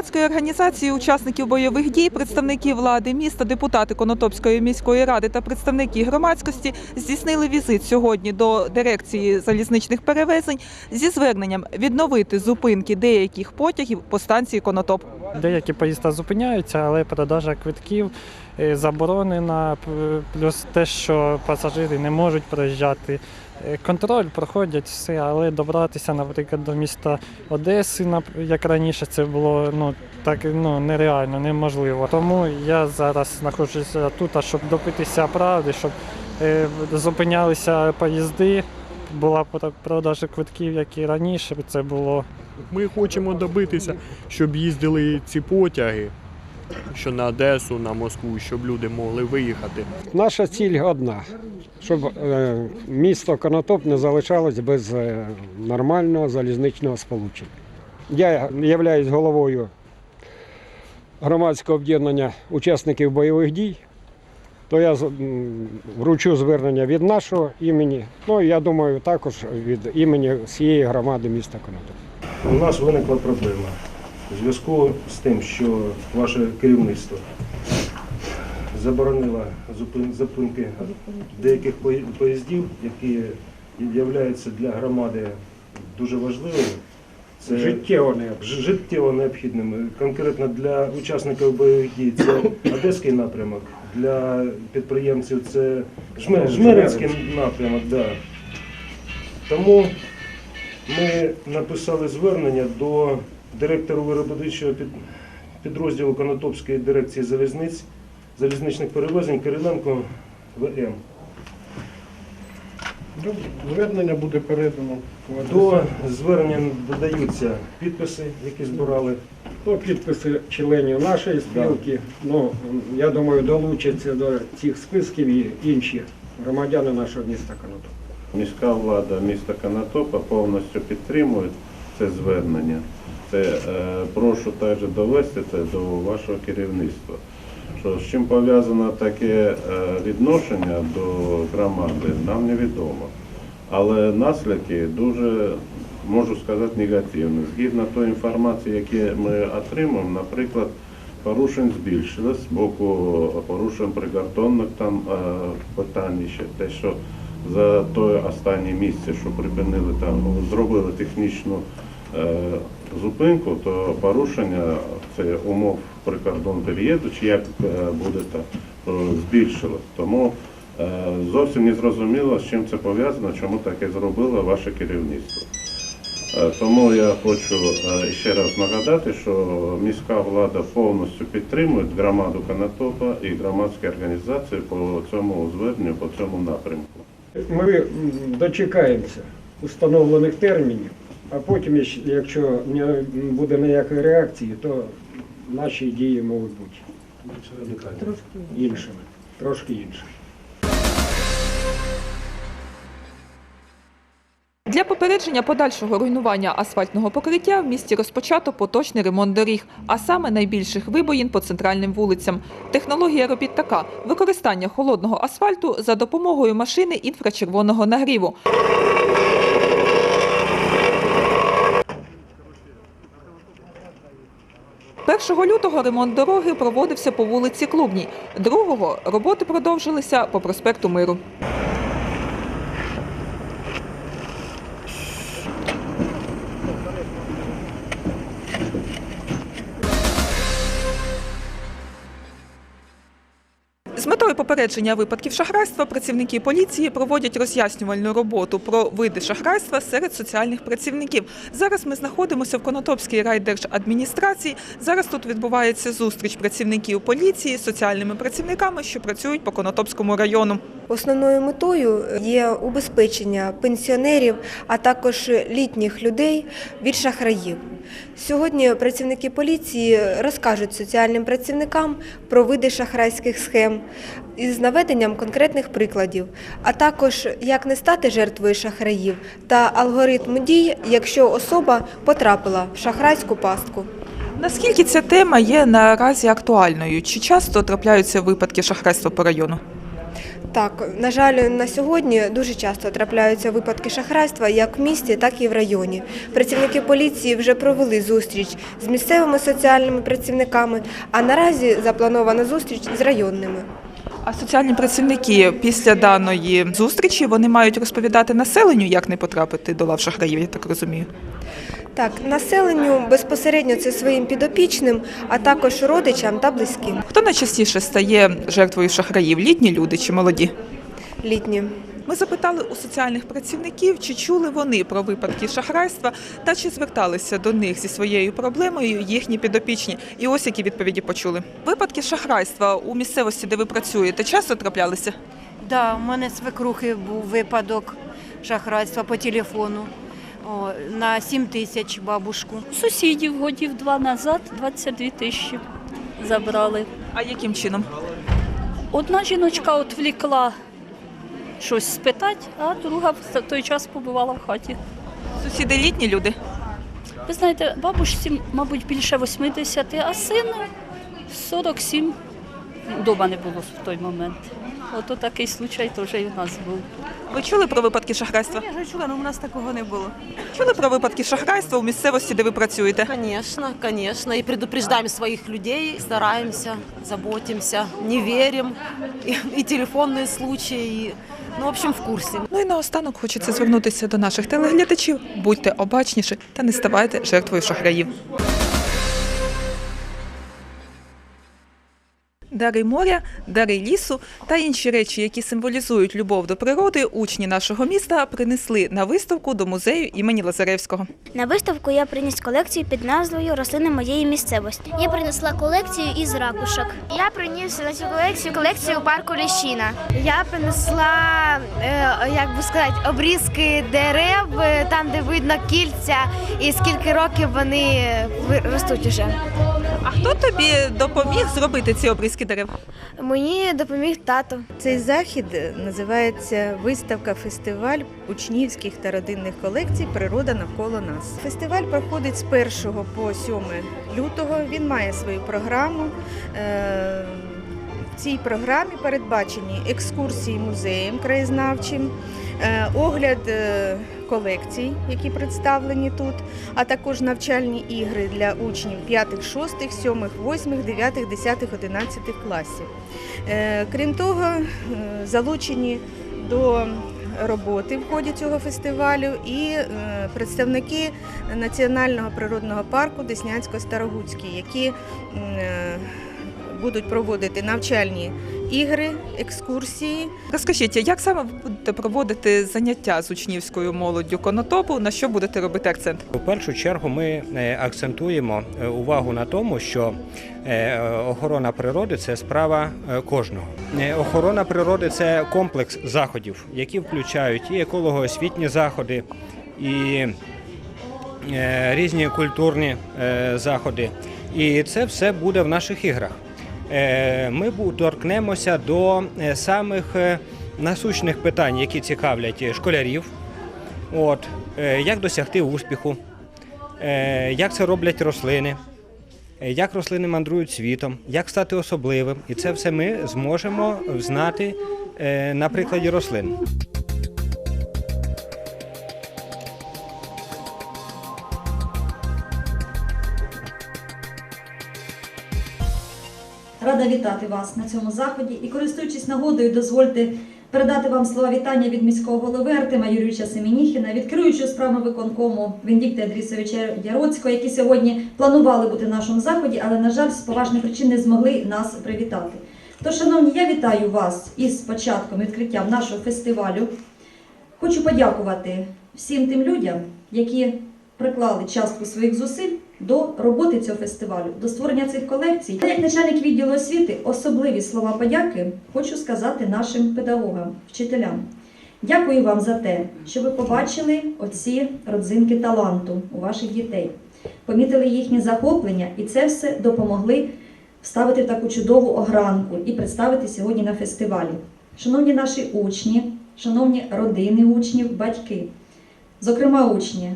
Громадської організації учасників бойових дій, представники влади міста, депутати Конотопської міської ради та представники громадськості здійснили візит сьогодні до дирекції залізничних перевезень зі зверненням відновити зупинки деяких потягів по станції Конотоп. Деякі поїзда зупиняються, але продажа квитків е, заборонена, плюс те, що пасажири не можуть проїжджати. Е, Контроль проходять все, але добратися, наприклад, до міста Одеси, як раніше це було ну, так ну, нереально, неможливо. Тому я зараз знаходжуся тут, щоб допитися правди, щоб е, зупинялися поїзди, була пр- продажа квитків, як і раніше це було. Ми хочемо добитися, щоб їздили ці потяги, що на Одесу, на Москву, щоб люди могли виїхати. Наша ціль одна, щоб е, місто Конотоп не залишалось без е, нормального залізничного сполучення. Я являюсь головою громадського об'єднання учасників бойових дій, то я вручу звернення від нашого імені. Ну, я думаю, також від імені всієї громади міста Конотоп. У нас виникла проблема у зв'язку з тим, що ваше керівництво заборонило зупинки деяких поїздів, які являються для громади дуже важливими. Це Життєво не ж- життєво необхідними. Конкретно для учасників бойових дій це Одеський напрямок, для підприємців це Жмеринський напрямок. Да. Тому ми написали звернення до директора виробничого під- підрозділу Конотопської дирекції залізниць, залізничних перевезень Кириленко ВМ. Звернення буде передано До звернення додаються підписи, які збирали. Ну, підписи членів нашої спілки. Ну, я думаю, долучаться до цих списків і інші громадяни нашого міста Конотоп. Міська влада міста Канатопа повністю підтримує це звернення. Це е, прошу також довести це до вашого керівництва. Що з чим пов'язано таке е, відношення до громади, нам невідомо. Але наслідки дуже, можу сказати, негативні. Згідно тої інформації, яку ми отримуємо, наприклад, порушень збільшилось з боку порушень прикордонних там е, питань ще те, що за той останнє місце, що припинили там, зробили технічну зупинку, то порушення це умов прикордон переїзду, чи як е, буде так, то збільшилось. Тому е, зовсім не зрозуміло, з чим це пов'язано, чому таке зробило ваше керівництво. Е, Тому я хочу е, ще раз нагадати, що міська влада повністю підтримує громаду Канатопа і громадські організації по цьому зверненню, по цьому напрямку. Ми дочекаємося установлених термінів, а потім, якщо- не буде ніякої реакції, то наші дії можуть бути трошки іншими, трошки іншими. Для попередження подальшого руйнування асфальтного покриття в місті розпочато поточний ремонт доріг, а саме найбільших вибоїн по центральним вулицям. Технологія робіт така – використання холодного асфальту за допомогою машини інфрачервоного нагріву. Першого лютого ремонт дороги проводився по вулиці Клубній. Другого роботи продовжилися по проспекту Миру. Попередження випадків шахрайства працівники поліції проводять роз'яснювальну роботу про види шахрайства серед соціальних працівників. Зараз ми знаходимося в Конотопській райдержадміністрації. Зараз тут відбувається зустріч працівників поліції з соціальними працівниками, що працюють по Конотопському району. Основною метою є убезпечення пенсіонерів, а також літніх людей від шахраїв. Сьогодні працівники поліції розкажуть соціальним працівникам про види шахрайських схем із наведенням конкретних прикладів, а також як не стати жертвою шахраїв та алгоритм дій, якщо особа потрапила в шахрайську пастку. Наскільки ця тема є наразі актуальною? Чи часто трапляються випадки шахрайства по району? Так, на жаль, на сьогодні дуже часто трапляються випадки шахрайства як в місті, так і в районі. Працівники поліції вже провели зустріч з місцевими соціальними працівниками, а наразі запланована зустріч з районними. А соціальні працівники після даної зустрічі вони мають розповідати населенню, як не потрапити до лав шахраїв, я так розумію. Так, населенню безпосередньо це своїм підопічним, а також родичам та близьким. Хто найчастіше стає жертвою шахраїв? Літні люди чи молоді? Літні. Ми запитали у соціальних працівників, чи чули вони про випадки шахрайства та чи зверталися до них зі своєю проблемою їхні підопічні. І ось які відповіді почули. Випадки шахрайства у місцевості, де ви працюєте, часто траплялися? Да, у мене свекрухи був випадок шахрайства по телефону. О, на 7 тисяч бабушку. Сусідів годів два назад 22 тисячі забрали. А яким чином? Одна жіночка от влікла щось спитати, а друга в той час побувала в хаті. Сусіди літні люди. Ви знаєте, бабусі, мабуть, більше 80, а сину 47. Дома не було в той момент. Ото такий случай теж і в нас був. Ви чули про випадки шахрайства? Я вже чула, але у нас такого не було. Чули про випадки шахрайства у місцевості, де ви працюєте? Конечно, конечно. И предупреждаем своих людей, стараемся, заботимся, не верим. И, и телефонные случаи, и, ну, в общем, в курсе. Ну і наостанок хочеться звернутися до наших телеглядачів. Будьте обачніші та не ставайте жертвою шахраїв. Дари моря, дари лісу та інші речі, які символізують любов до природи, учні нашого міста принесли на виставку до музею імені Лазаревського. На виставку я приніс колекцію під назвою Рослини моєї місцевості. Я принесла колекцію із ракушок. Я приніс на цю колекцію колекцію парку Ліщина. Я принесла, е, як би сказати, обрізки дерев, е, там, де видно кільця, і скільки років вони ростуть уже. А хто тобі допоміг зробити ці обрізки дерев? Мені допоміг тато. Цей захід називається виставка фестиваль учнівських та родинних колекцій Природа навколо нас. Фестиваль проходить з 1 по 7 лютого. Він має свою програму. Е, В цій програмі передбачені екскурсії музеєм краєзнавчим, е, огляд е, колекцій, які представлені тут, а також навчальні ігри для учнів 5, 6, 7, 8, 9, 10, 11 класів. Е, Крім того, е, залучені до роботи в ході цього фестивалю і е, представники Національного природного парку Деснянсько-Старогуцький, які будуть проводити навчальні ігри, екскурсії. Розкажіть, як саме ви будете проводити заняття з учнівською молоддю конотопу? На що будете робити акцент? У першу чергу ми е, акцентуємо е, увагу на тому, що е, охорона природи це справа кожного. Охорона природи це комплекс заходів, які включають і еколого-освітні заходи, і різні культурні заходи. І це все буде в наших іграх. Е, Ми торкнемося до е, самих е, насущних питань, які цікавлять школярів. От, як досягти успіху, як це роблять рослини, як рослини мандрують світом, як стати особливим. І це все ми зможемо знати на прикладі рослин. Рада вітати вас на цьому заході і, користуючись нагодою, дозвольте передати вам слова вітання від міського голови Артема Юрійовича Семеніхіна, від керуючого справами виконкому Вендікта Андрісовича Яроцького, які сьогодні планували бути в нашому заході, але, на жаль, з поважних причин не змогли нас привітати. Тож, шановні, я вітаю вас із початком відкриттям нашого фестивалю. Хочу подякувати всім тим людям, які приклали частку своїх зусиль до роботи цього фестивалю, до створення цих колекцій. Як начальник відділу освіти, особливі слова подяки хочу сказати нашим педагогам, вчителям. Дякую вам за те, що ви побачили оці родзинки таланту у ваших дітей, помітили їхнє захоплення, і це все допомогли вставити таку чудову огранку і представити сьогодні на фестивалі. Шановні наші учні, шановні родини учнів, батьки, зокрема учні,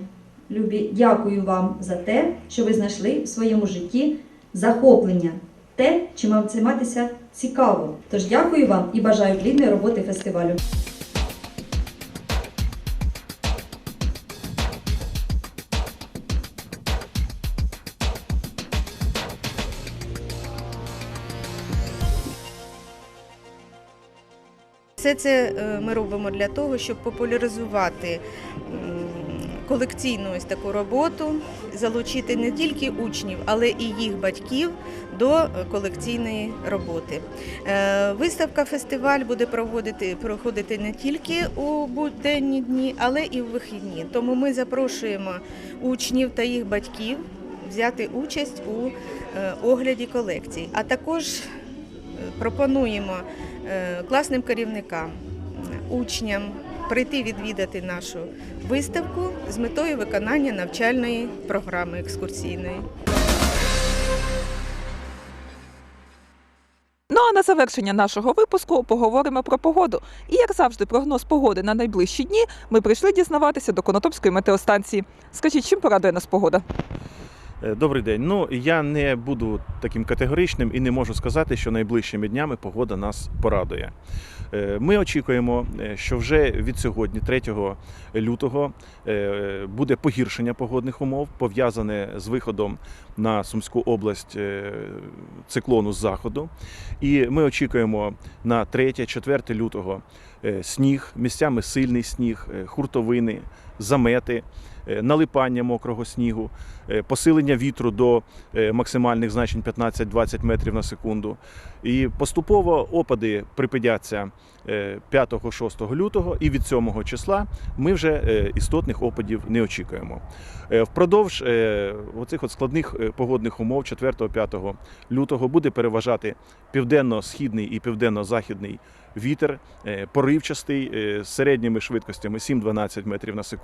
любі, дякую вам за те, що ви знайшли в своєму житті захоплення те, чим вам займатися цікаво. Тож дякую вам і бажаю плідної роботи фестивалю. Все це е, ми робимо для того, щоб популяризувати колекційну ось таку роботу, залучити не тільки учнів, але і їх батьків до е, колекційної роботи. Е, Виставка фестиваль буде проводити проходити не тільки у буденні дні, але і в вихідні. Тому ми запрошуємо учнів та їх батьків взяти участь у е, огляді колекцій, а також пропонуємо класним керівникам, учням прийти відвідати нашу виставку з метою виконання навчальної програми екскурсійної. Ну а на завершення нашого випуску поговоримо про погоду. І як завжди, прогноз погоди на найближчі дні ми прийшли дізнаватися до Конотопської метеостанції. Скажіть, чим порадує нас погода? Е, Добрий день. Ну я не буду таким категоричним і не можу сказати, що найближчими днями погода нас порадує. Е, Ми очікуємо, е, що вже від сьогодні, 3 лютого, е, буде погіршення погодних умов, пов'язане з виходом на Сумську область циклону з заходу. І ми очікуємо на 3-4 лютого сніг, місцями сильний сніг, хуртовини, замети, е, налипання мокрого снігу, е, посилення вітру до е, максимальних значень 15-20 метрів на секунду. І поступово опади припиняться е, 5-6 лютого, і від 7 числа ми вже істотних опадів не очікуємо. Впродовж оцих от складних погодних умов 4-5 лютого буде переважати південно-східний і південно-західний вітер, поривчастий з середніми швидкостями 7-12 метрів на секунду.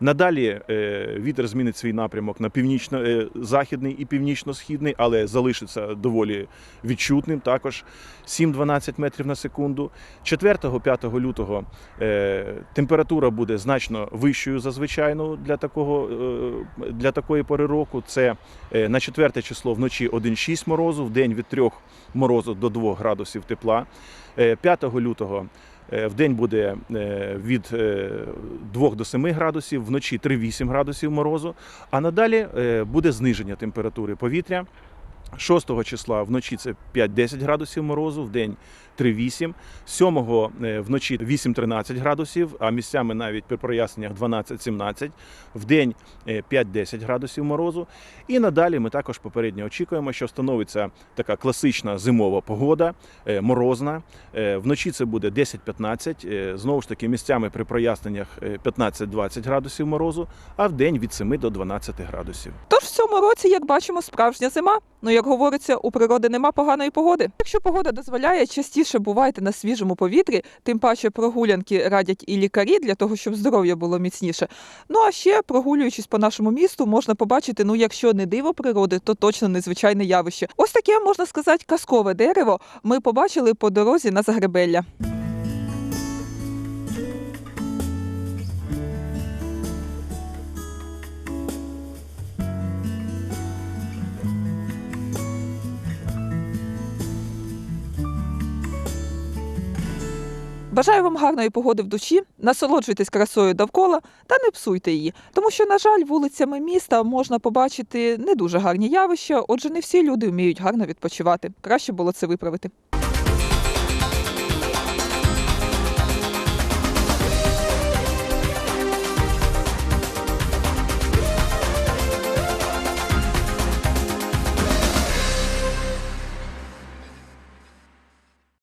Надалі е, вітер змінить свій напрямок на північно-західний і північно-східний, але залишиться доволі відчутним також 7-12 метрів на секунду. 4-5 лютого е, температура буде значно вищою за звичайну для, такого, е, для такої пори року. Це е, на 4 число вночі 1,6 морозу, в день від 3 морозу до 2 градусів тепла. Е, 5 лютого е, в день буде е, від е, 2 до 7 градусів, вночі 3-8 градусів морозу, а надалі е, буде зниження температури повітря. 6 числа вночі це 5-10 градусів морозу, в день 3-8. 7 е, вночі 8-13 градусів, а місцями навіть при проясненнях 12-17. В день е, 5-10 градусів морозу. І надалі ми також попередньо очікуємо, що становиться така класична зимова погода, е, морозна. Е, Вночі це буде 10-15, е, знову ж таки місцями при проясненнях е, 15-20 градусів морозу, а в день від 7 до 12 градусів. Тож в цьому році, як бачимо, справжня зима. Ну як говориться, у природи нема поганої погоди. Якщо погода дозволяє, частіше бувайте на свіжому повітрі, тим паче прогулянки радять і лікарі для того, щоб здоров'я було міцніше. Ну а ще прогулюючись по нашому місту, можна побачити, ну якщо не диво природи, то точно незвичайне явище. Ось таке можна сказати казкове дерево. Ми побачили по дорозі на Загребелля. Бажаю вам гарної погоди в душі, насолоджуйтесь красою довкола та не псуйте її, тому що, на жаль, вулицями міста можна побачити не дуже гарні явища, отже, не всі люди вміють гарно відпочивати. Краще було це виправити.